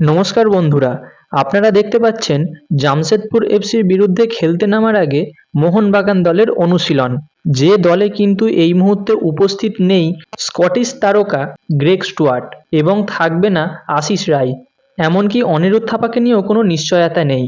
নমস্কার বন্ধুরা, আপনারা দেখতে পাচ্ছেন জামশেদপুর এফসির বিরুদ্ধে খেলতে নামার আগে মোহনবাগান দলের অনুশীলন। যে দলে কিন্তু এই মুহূর্তে উপস্থিত নেই স্কটিশ তারকা গ্রেগ স্টুয়ার্ট এবং থাকবে না আশিস রায়। এমনকি অনিরুদ্ধ থাপাকে নিয়েও কোনো নিশ্চয়তা নেই।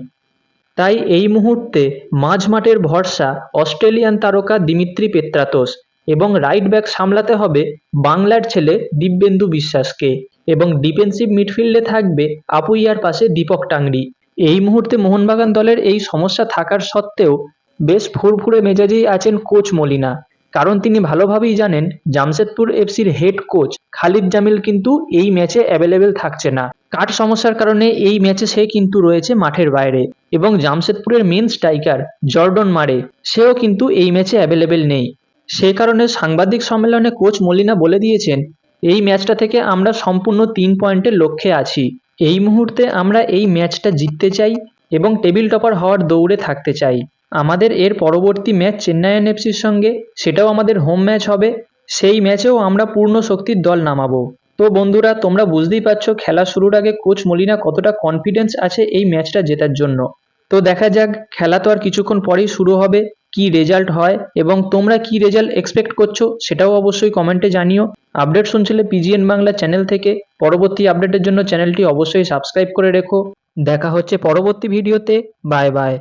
তাই এই মুহূর্তে মাঝমাঠের ভরসা অস্ট্রেলিয়ান তারকা দিমিত্রি পেত্রাতোস এবং রাইট ব্যাক সামলাতে হবে বাংলার ছেলে দিব্যেন্দু বিশ্বাসকে। এবং ডিফেন্সিভ মিডফিল্ডে থাকবে আপুইয়ার পাশে দীপক টাংরি। এই মুহূর্তে মোহনবাগান দলের এই সমস্যা থাকার সত্ত্বেও বেশ ফুরফুরে মেজাজেই আছেন কোচ মলিনা। কারণ তিনি ভালোভাবেই জানেন জামশেদপুর এফসির হেড কোচ খালিদ জামিল কিন্তু এই ম্যাচে অ্যাভেলেবেল থাকছে না। কাঠ সমস্যার কারণে এই ম্যাচে সে কিন্তু রয়েছে মাঠের বাইরে। এবং জামশেদপুরের মেন স্ট্রাইকার জর্ডন মারে, সেও কিন্তু এই ম্যাচে অ্যাভেলেবেল নেই। সে কারণে সাংবাদিক সম্মেলনে কোচ মলিনা বলে দিয়েছেন এই ম্যাচটা থেকে আমরা সম্পূর্ণ তিন পয়েন্টের লক্ষ্যে আছি। এই মুহূর্তে আমরা এই ম্যাচটা জিততে চাই এবং টেবিল টপার হওয়ার দৌড়ে থাকতে চাই। আমাদের এর পরবর্তী ম্যাচ চেন্নাইয়ান এফসির সঙ্গে, সেটাও আমাদের হোম ম্যাচ হবে। সেই ম্যাচেও আমরা পূর্ণ শক্তির দল নামাবো। তো বন্ধুরা, তোমরা বুঝতেই পারছ খেলা শুরুর আগে কোচ মলিনা কতটা কনফিডেন্স আছে এই ম্যাচটা জেতার জন্য। তো দেখা যাক, খেলা তো আর কিছুক্ষণ পরেই শুরু হবে। কি রেজাল্ট হয় এবং তোমরা কি রেজাল্ট এক্সপেক্ট করছ সেটাও অবশ্যই কমেন্টে জানিও। আপডেট শুনছিলে পিজিএন বাংলা চ্যানেল থেকে। পরবর্তী আপডেটের জন্য চ্যানেলটি অবশ্যই সাবস্ক্রাইব করে রেখো। দেখা হচ্ছে পরবর্তী ভিডিওতে বাই বাই